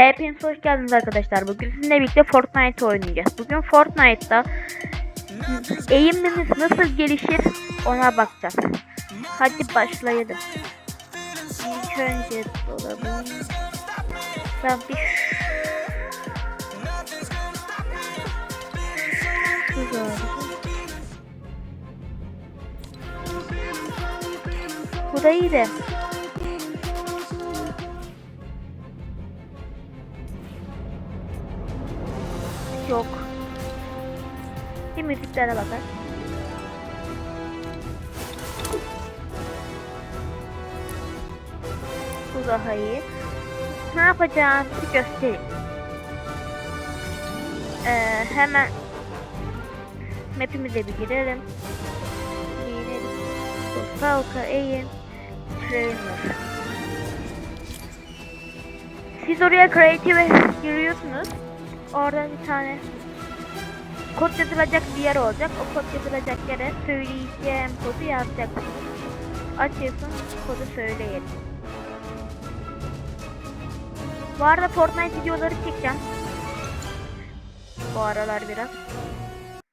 Hepiniz hoş geldiniz arkadaşlar. Bugün sizinle birlikte Fortnite oynayacağız. Bugün Fortnite'da eğimimiz nasıl gelişir ona bakacağız. Hadi başlayalım. İlk önce dolabı. Şu galiba. Bu da iyi de. Bir müziklere bakar. Bu daha iyi. Ne yapacağımızı göstereyim. Ee, hemen map'imize bir girelim. Girelim. Falca Aim Trainer. Siz oraya Creative'e giriyorsunuz. Orada bir tane kod yazılacak bir yer olacak. O kod yazılacak yere söyleyeceğim kodu yazacaksınız. Açıyorsun kodu söyleyin. Bu arada Fortnite videoları çekeceğim. Bu aralar biraz.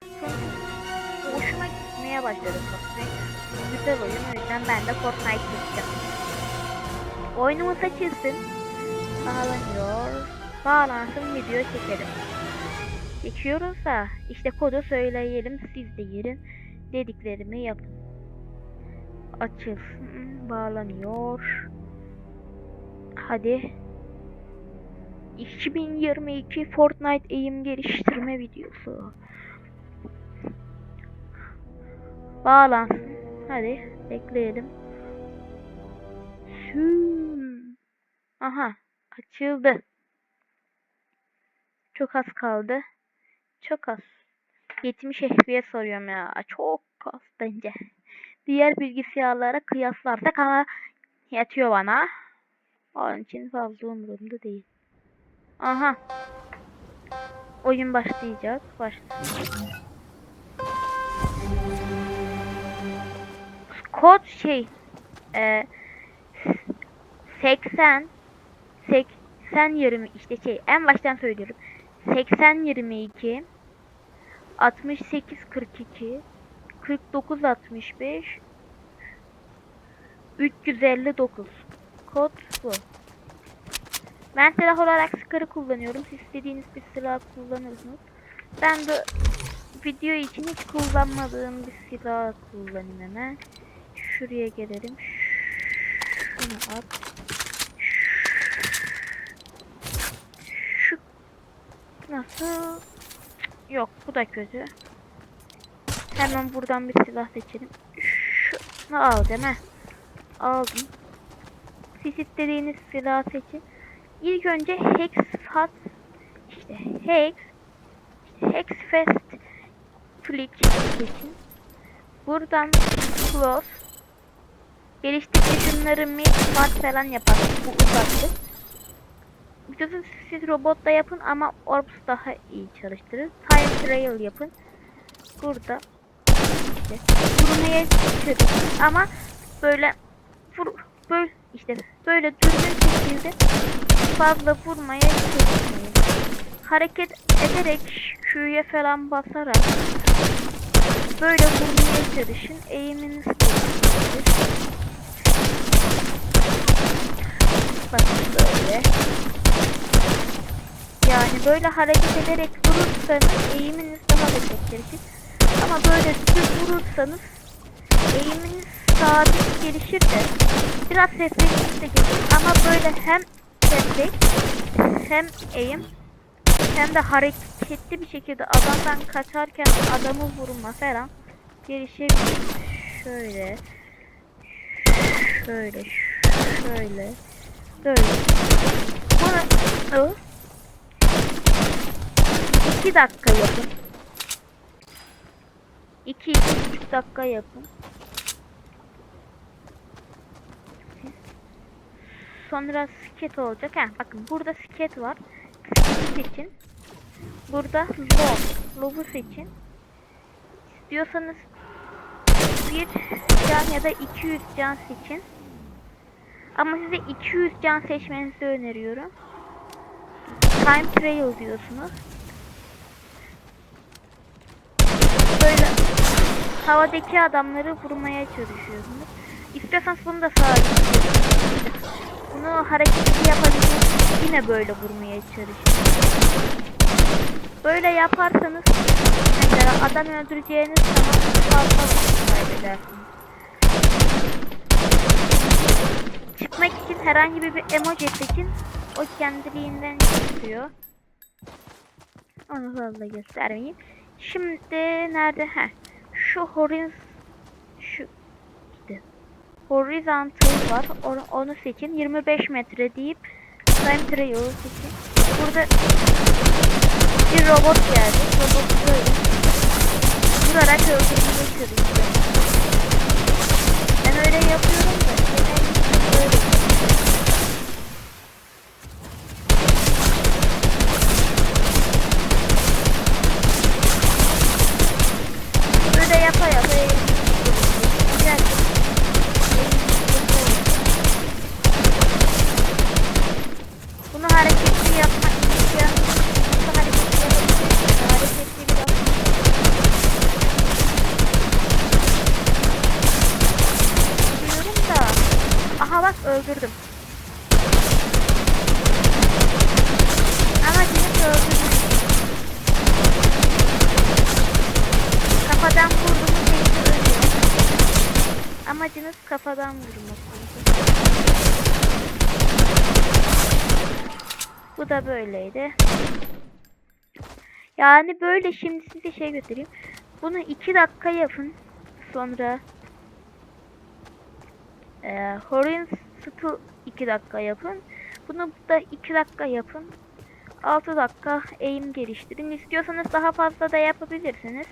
Çünkü hoşuma gitmeye başladı Fortnite. Güzel oyun o yüzden ben de Fortnite çekeceğim. Oyunumuz açılsın. Bağlanıyor. Bağlansın video çekelim. Geçiyoruz da işte kodu söyleyelim siz de girin dediklerimi yapın. Açılsın bağlanıyor. Hadi. 2022 Fortnite eğim geliştirme videosu. Bağlansın. Hadi bekleyelim. Süm. Aha açıldı. Çok az kaldı. Çok az. 70 FPS soruyorum ya. Çok az bence. Diğer bilgisayarlara kıyaslarsak ama yatıyor bana. Onun için fazla umurumda değil. Aha. Oyun başlayacak. Başlasın. Kod şey. E, 80 80 20 işte şey en baştan söylüyorum. 80 22 68 42 49 65 359 kod bu. Ben silah olarak Scar'ı kullanıyorum. Siz istediğiniz bir silah kullanırsınız. Ben de video için hiç kullanmadığım bir silah kullanayım hemen. Şuraya gelelim. Şunu at. Şu nasıl? Yok bu da kötü. Hemen buradan bir silah seçelim. Şunu alacağım he. Aldım. Siz istediğiniz silah seçin. İlk önce Hex Fast işte Hex Hex Fast Flick seçin. Buradan Close Geliştikçe şunları mid smart falan yapar. Bu uzaktır. Biliyorsunuz siz robotla yapın ama Orbs daha iyi çalıştırır. Time Trail yapın. Burada işte vurmaya ama böyle vur, böyle işte böyle düzgün şekilde fazla vurmaya çalışmayın. Hareket ederek Q'ya falan basarak böyle vurmaya çalışın. Eğiminiz. Bakın böyle. Yani böyle hareket ederek vurursanız eğiminiz daha da gelişir. Ama böyle düz vurursanız eğiminiz sabit gelişir de biraz refleksiniz de gelir. Ama böyle hem refleks hem eğim hem de hareketli bir şekilde adamdan kaçarken adamı vurma falan gelişebilir. Şöyle şöyle şöyle böyle bunu 2 dakika yapın. 2 2 buçuk dakika yapın. Sonra sket olacak. Heh, bakın burada sket var. Sket'i seçin. Burada low. Low'u seçin. İstiyorsanız bir can ya da 200 can seçin. Ama size 200 can seçmenizi öneriyorum. time trial diyorsunuz. Böyle havadaki adamları vurmaya çalışıyorsunuz. İstiyorsanız bunu da sabitleyin. Bunu hareketli yapabilirsiniz. Yine böyle vurmaya çalışın. Böyle yaparsanız mesela adam öldüreceğiniz zaman fazla kaybedersiniz. Çıkmak için herhangi bir emoji seçin. O kendiliğinden çıkıyor. Onu fazla göstermeyeyim. Şimdi nerede? Heh. Şu horiz şu işte. Horizontal var. Onu, onu seçin. 25 metre deyip time trial seçin. Burada bir robot geldi. Robot böyle. Vurarak öldürmeye çalışıyor. Ben öyle yapıyorum da. genellikle Böyle. Böyle öldürdüm. Ama yine öldürdüm. Kafadan vurduğumu ölüyor. Amacınız kafadan vurmak. Bu da böyleydi. Yani böyle şimdi size şey göstereyim. Bunu 2 dakika yapın. Sonra e, Horizontal 2 dakika yapın. Bunu da 2 dakika yapın. 6 dakika eğim geliştirin. İstiyorsanız daha fazla da yapabilirsiniz.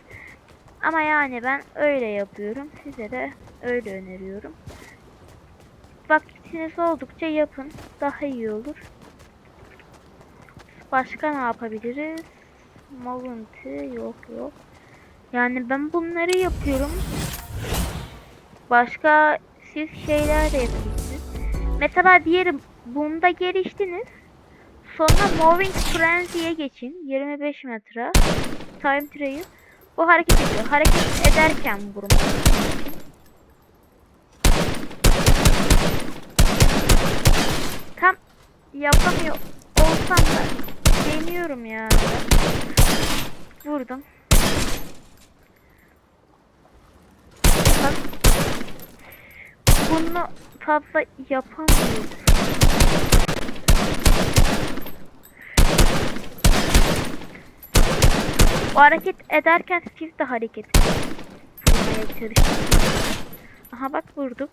Ama yani ben öyle yapıyorum. Size de öyle öneriyorum. Vaktiniz oldukça yapın. Daha iyi olur. Başka ne yapabiliriz? Mounty yok yok. Yani ben bunları yapıyorum. Başka siz şeyler de yapabilirsiniz. Mesela diyelim bunda geliştiniz. Sonra Moving Frenzy'ye geçin. 25 metre. Time Trial. Bu hareket ediyor. Hareket ederken vurmak. Tam yapamıyor olsam da deniyorum ya. Vurdum. Bak. Bunu fazla yapamıyorum. O hareket ederken siz de hareket vurmaya çalışın. Aha bak vurduk.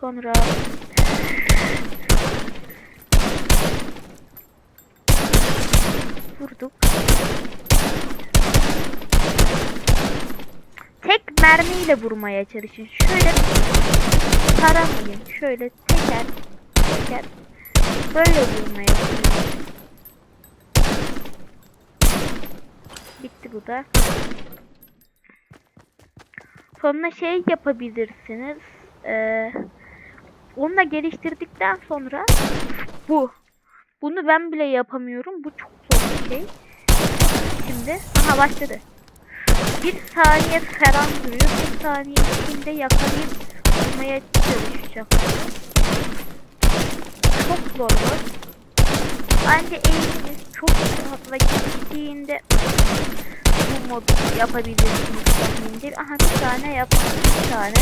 Sonra vurduk. Tek mermiyle vurmaya çalışın. Şöyle taramayın. Şöyle teker teker böyle vurmaya çalışın. Bitti bu da. Sonra şey yapabilirsiniz. Ee, onu da geliştirdikten sonra bu. Bunu ben bile yapamıyorum. Bu çok zor bir şey. Şimdi aha başladı. Bir saniye falan duruyor. Bir saniye içinde yakalayıp vurmaya çalışacak. Çok zor bu. Bence eğiminiz çok fazla geliştiğinde bu modu yapabilirsiniz tahminimce. Aha bir tane yaptım. Bir tane.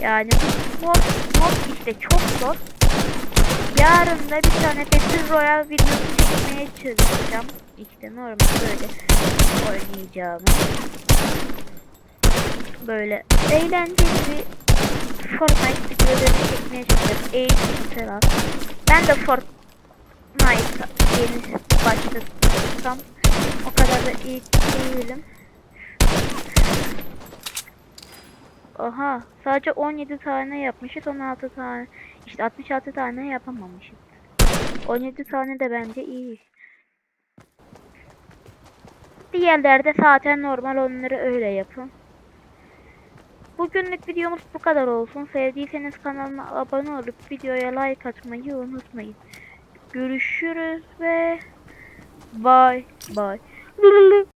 Yani bu mod, mod işte çok zor. Yarın da bir tane Battle Royale videosu çekmeye çalışacağım. İşte normal böyle oynayacağım. Böyle eğlenceli bir Fortnite videoları çekmeye çalışacağım. Eğitim falan. Ben de Fortnite yeni başlasam o kadar da iyi değilim. Oha sadece 17 tane yapmışız 16 tane işte 66 tane yapamamışız. 17 tane de bence iyi. Diğerlerde zaten normal onları öyle yapın. Bugünlük videomuz bu kadar olsun. Sevdiyseniz kanalıma abone olup videoya like atmayı unutmayın. Görüşürüz ve bye bye.